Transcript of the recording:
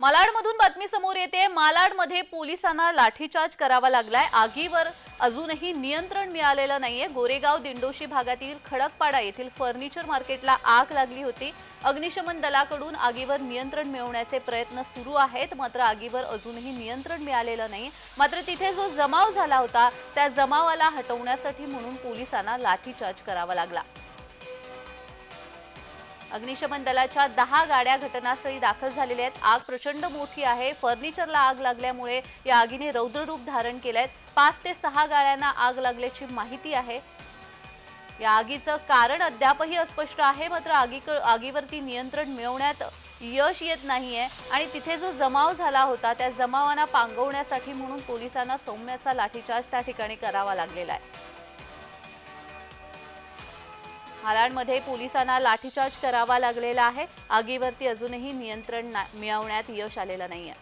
मालाडमधून बातमी समोर येते. मालाडमध्ये पोलिसांना लाठीचार्ज करावा लागलाय. आगीवर अजूनही नियंत्रण मिळालेलं नाहीये. गोरेगाव दिंडोशी भागातील खडकपाडा येथील फर्निचर मार्केटला आग लागली होती. अग्निशमन दलाकडून आगीवर नियंत्रण मिळवण्याचे प्रयत्न सुरू आहेत. मात्र आगीवर अजूनही नियंत्रण मिळालेलं नाही. मात्र तिथे जो जमाव झाला होता त्या जमावाला हटवण्यासाठी म्हणून पोलिसांना लाठीचार्ज करावा लागला. अग्निशमन दलाच्या दहा गाड्या घटनास्थळी दाखल झालेल्या आहेत. आग प्रचंड मोठी आहे. फर्निचरला आग लागल्यामुळे या आगीने रौद्ररूप धारण केलंय. पाच ते सहा गाड्यांना आग लागल्याची माहिती आहे. या आगीचं कारण अद्यापही अस्पष्ट आहे. मात्र आगी आगीवरती नियंत्रण मिळवण्यात यश येत नाहीये. आणि तिथे जो जमाव झाला होता त्या जमावांना पांगवण्यासाठी म्हणून पोलिसांना सौम्याचा लाठीचार्ज त्या ठिकाणी करावा लागलेला आहे. हालांडमध्ये पोलिसांना लाठीचार्ज करावा लागलेला आहे. आगीवरती अजूनही नियंत्रण मिळवण्यात यश आलेलं नाहीये.